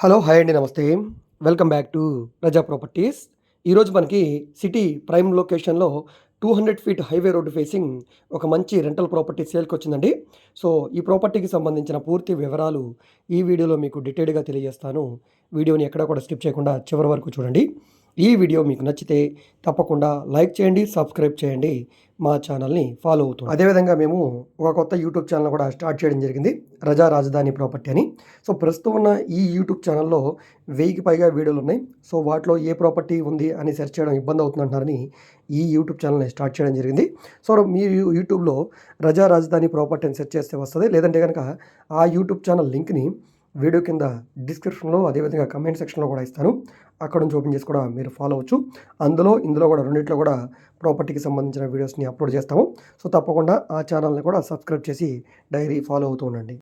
Hello hi అండి నమస్తే. Welcome back to Praja properties. ఈరోజు మనకి సిటీ ప్రైమ్ లొకేషన్లో two hundred feet highway road facing ఒక మంచి రెంటల్ ప్రాపర్టీ సేల్కి వచ్చిందండి. సో ఈ ప్రాపర్టీకి సంబంధించిన పూర్తి వివరాలు ఈ వీడియోలో మీకు డీటెయిల్గా తెలియజేస్తాను. వీడియోని ఎక్కడా కూడా స్కిప్ చేయకుండా చివరి వరకు చూడండి. ఈ వీడియో మీకు నచ్చితే తప్పకుండా లైక్ చేయండి సబ్స్క్రైబ్ చేయండి. మా ఛానల్ని ఫాలో అవుతుంది అదేవిధంగా మేము ఒక కొత్త యూట్యూబ్ ఛానల్ కూడా స్టార్ట్ చేయడం జరిగింది రజా రాజధాని ప్రాపర్టీ అని. సో ప్రస్తుతం ఉన్న ఈ యూట్యూబ్ ఛానల్లో వెయ్యికి పైగా వీడియోలు ఉన్నాయి. సో వాటిలో ఏ ప్రాపర్టీ ఉంది అని సెర్చ్ చేయడం ఇబ్బంది అవుతుందంటున్నారని ఈ యూట్యూబ్ ఛానల్ని స్టార్ట్ చేయడం జరిగింది. సో మీరు యూట్యూబ్లో రజా రాజధాని ప్రాపర్టీ అని సెర్చ్ చేస్తే వస్తుంది. లేదంటే కనుక ఆ యూట్యూబ్ ఛానల్ లింక్ని వీడియో కింద డిస్క్రిప్షన్లో అదేవిధంగా కమెంట్ సెక్షన్లో కూడా ఇస్తాను. అక్కడ నుంచి ఓపెన్ చేసి కూడా మీరు ఫాలో అవ్వచ్చు. అందులో ఇందులో కూడా రెండింటిలో కూడా ప్రాపర్టీకి సంబంధించిన వీడియోస్ని అప్లోడ్ చేస్తాము. సో తప్పకుండా ఆ ఛానల్ని కూడా సబ్స్క్రైబ్ చేసి డైరీ ఫాలో అవుతూ ఉండండి.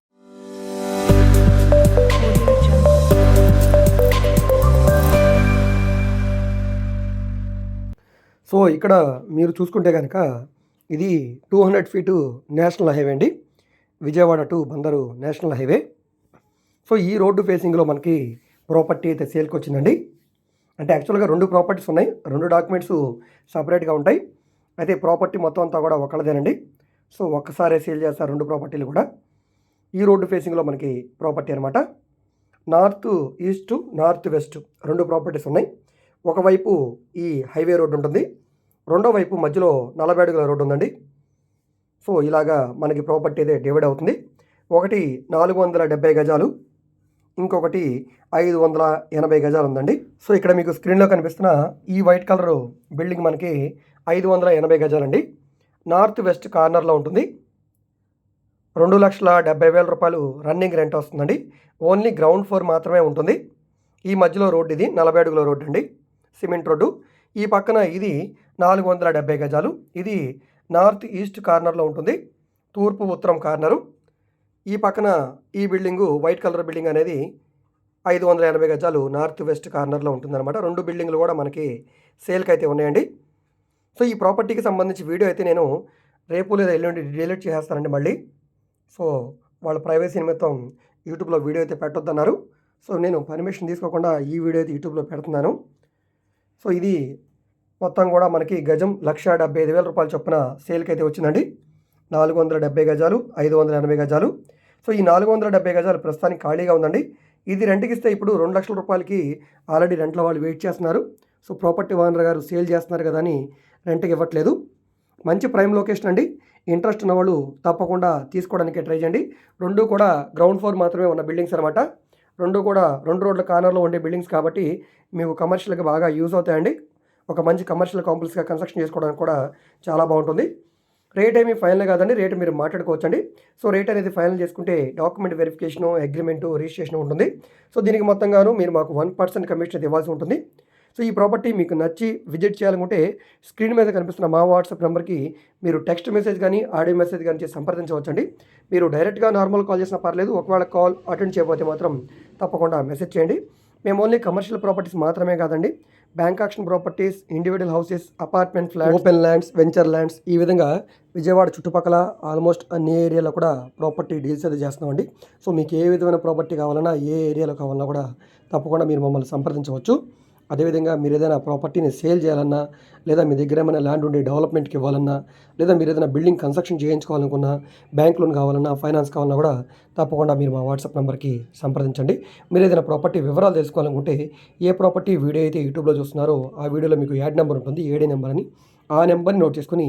సో ఇక్కడ మీరు చూసుకుంటే కనుక ఇది two hundred feet national highway అండి. Vijayawada to Bandar national highway so ఈ రోడ్డు ఫేసింగ్లో మనకి ప్రాపర్టీ అయితే సేల్కి వచ్చిందండి. అంటే యాక్చువల్గా రెండు ప్రాపర్టీస్ ఉన్నాయి. రెండు డాక్యుమెంట్స్ సపరేట్గా ఉంటాయి. అయితే ప్రాపర్టీ మొత్తం అంతా కూడా ఒకళ్ళదేనండి. సో ఒక్కసారే సేల్ చేస్తారు రెండు ప్రాపర్టీలు కూడా. ఈ రోడ్డు ఫేసింగ్లో మనకి ప్రాపర్టీ అనమాట నార్త్ ఈస్ట్ నార్త్ వెస్ట్ రెండు ప్రాపర్టీస్ ఉన్నాయి. ఒకవైపు ఈ హైవే రోడ్డు ఉంటుంది. రెండో వైపు మధ్యలో నలభై అడుగుల రోడ్డు ఉందండి. సో ఇలాగా మనకి ప్రాపర్టీ అయితే డివైడ్ అవుతుంది. ఒకటి నాలుగు వందల డెబ్బై గజాలు ఇంకొకటి ఐదు వందల ఎనభై గజాలు ఉందండి. సో ఇక్కడ మీకు స్క్రీన్లో కనిపిస్తున్న ఈ వైట్ కలర్ బిల్డింగ్ మనకి ఐదు వందల ఎనభై గజాలండి. నార్త్ వెస్ట్ కార్నర్లో ఉంటుంది. రెండు లక్షల డెబ్బై వేల రూపాయలు రన్నింగ్ రెంట్ వస్తుందండి. ఓన్లీ గ్రౌండ్ ఫ్లోర్ మాత్రమే ఉంటుంది. ఈ మధ్యలో రోడ్డు ఇది నలభై అడుగుల రోడ్డు అండి. Cement road. ఈ పక్కన ఇది నాలుగు వందల డెబ్బై గజాలు. ఇది నార్త్ ఈస్ట్ కార్నర్లో ఉంటుంది. తూర్పు ఉత్తరం కార్నరు. ఈ పక్కన ఈ బిల్డింగు వైట్ కలర్ బిల్డింగ్ అనేది ఐదు వందల ఎనభై గజాలు నార్త్ వెస్ట్ కార్నర్లో ఉంటుందన్నమాట. రెండు బిల్డింగ్లు కూడా మనకి సేల్కి అయితే ఉన్నాయండి. సో ఈ ప్రాపర్టీకి సంబంధించి వీడియో అయితే నేను రేపు లేదా ఎల్లుండి డిలీట్ చేసేస్తానండి మళ్ళీ. సో వాళ్ళ ప్రైవసీ నిమిత్తం యూట్యూబ్లో వీడియో అయితే పెట్టొద్దన్నారు. సో నేను పర్మిషన్ తీసుకోకుండా ఈ వీడియో అయితే యూట్యూబ్లో పెడుతున్నాను. సో ఇది మొత్తం కూడా మనకి గజం లక్ష డెబ్బై ఐదు వేల రూపాయల చొప్పున సేల్కి అయితే వచ్చిందండి. నాలుగు వందల డెబ్బై గజాలు ఐదు వందల ఎనభై గజాలు. సో ఈ నాలుగు వందల డెబ్బై గజాలు ప్రస్తుతానికి ఖాళీగా ఉందండి. ఇది రెంట్కి ఇస్తే ఇప్పుడు రెండు లక్షల రూపాయలకి ఆల్రెడీ రెంట్లో వాళ్ళు వెయిట్ చేస్తున్నారు. సో ప్రాపర్టీ ఓనర్ గారు సేల్ చేస్తున్నారు కదా అని రెంట్కి ఇవ్వట్లేదు. మంచి ప్రైమ్ లొకేషన్ అండి. ఇంట్రెస్ట్ ఉన్న వాళ్ళు తప్పకుండా తీసుకోవడానికి ట్రై చేయండి. రెండు కూడా గ్రౌండ్ ఫ్లోర్ మాత్రమే ఉన్న బిల్డింగ్స్ అనమాట రెండు కూడా రెండు రోడ్ల కార్నర్లో ఉండే బిల్డింగ్స్ కాబట్టి మీకు కమర్షియల్గా బాగా యూజ్ అవుతాయండి. ఒక మంచి కమర్షియల్ కాంప్లెక్స్గా కన్స్ట్రక్షన్ చేసుకోవడానికి కూడా చాలా బాగుంటుంది. రేట్ ఏమి ఫైనల్ కాదండి రేట్ మీరు మాట్లాడుకోవచ్చండి. సో రేట్ అనేది ఫైనల్ చేసుకుంటే డాక్యుమెంట్ వెరిఫికేషను అగ్రిమెంటు రిజిస్ట్రేషన్ ఉంటుంది. సో దీనికి మొత్తంగాను మీరు మాకు వన్ పర్సెంట్ కమిషన్ ఇవ్వాల్సి ఉంటుంది. సో ఈ ప్రాపర్టీ మీకు నచ్చి విజిట్ చేయాలనుకుంటే స్క్రీన్ మీద కనిపిస్తున్న మా వాట్సాప్ నెంబర్కి మీరు టెక్స్ట్ మెసేజ్ కానీ ఆడియో మెసేజ్ కానీ చేసి సంప్రదించవచ్చండి. మీరు డైరెక్ట్గా నార్మల్ కాల్ చేసినా పర్లేదు ఒకవేళ కాల్ అటెండ్ చేయకపోతే మాత్రం తప్పకుండా మెసేజ్ చేయండి. మేము ఓన్లీ కమర్షియల్ ప్రాపర్టీస్ మాత్రమే కాదండి bank auction properties individual houses apartment flat open lands venture lands ఈ విధంగా విజయవాడ చుట్టుపక్కల ఆల్మోస్ట్ అన్ని ఏరియాలో కూడా ప్రాపర్టీ డీల్స్ అయితే చేస్తున్నామండి. సో మీకు ఏ విధమైన ప్రాపర్టీ కావాలన్నా ఏ ఏరియాలో కావాలన్నా కూడా తప్పకుండా మీరు మమ్మల్ని సంప్రదించవచ్చు. అదేవిధంగా మీరు ఏదైనా ప్రాపర్టీని సేల్ చేయాలన్నా లేదా మీ దగ్గర ఏమైనా ల్యాండ్ ఉండి డెవలప్మెంట్కి ఇవ్వాలన్నా లేదా మీరు ఏదైనా బిల్డింగ్ కన్స్ట్రక్షన్ చేయించుకోవాలనుకున్నా బ్యాంక్ లోన్ కావాలన్నా ఫైనాన్స్ కావాలన్నా కూడా తప్పకుండా మీరు మా వాట్సాప్ నెంబర్కి సంప్రదించండి. మీరు ఏదైనా ప్రాపర్టీ వివరాలు తెలుసుకోవాలనుకుంటే ఏ ప్రాపర్టీ వీడియో అయితే యూట్యూబ్లో చూస్తున్నారో ఆ వీడియోలో మీకు యాడ్ నెంబర్ ఉంటుంది ఏడే నెంబర్ అని. ఆ నెంబర్ని నోట్ చేసుకుని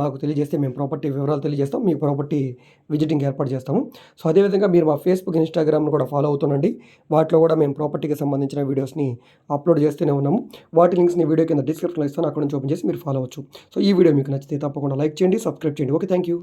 మాకు తెలియజేస్తే మేము ప్రాపర్టీ వివరాలు తెలియజేస్తాం. మీ ప్రాపర్టీ విజిటింగ్ ఏర్పాటు చేస్తాము. సో అదేవిధంగా మీరు మా ఫేస్బుక్ ఇన్స్టాగ్రామ్ను కూడా ఫాలో అవుతుండండి. వాటిలో కూడా మేము ప్రాపర్టీకి సంబంధించిన వీడియోస్ని అప్లోడ్ చేస్తూనే ఉన్నాము. వాటి లింక్స్ని వీడియో కింద డిస్క్రిప్షన్లో ఇస్తాను. అక్కడ నుంచి ఓపెన్ చేసి మీరు ఫాలో అవచ్చు సో ఈ వీడియో మీకు నచ్చితే తప్పకుండా లైక్ చేయండి సబ్స్క్రైబ్ చేయండి. Okay thank you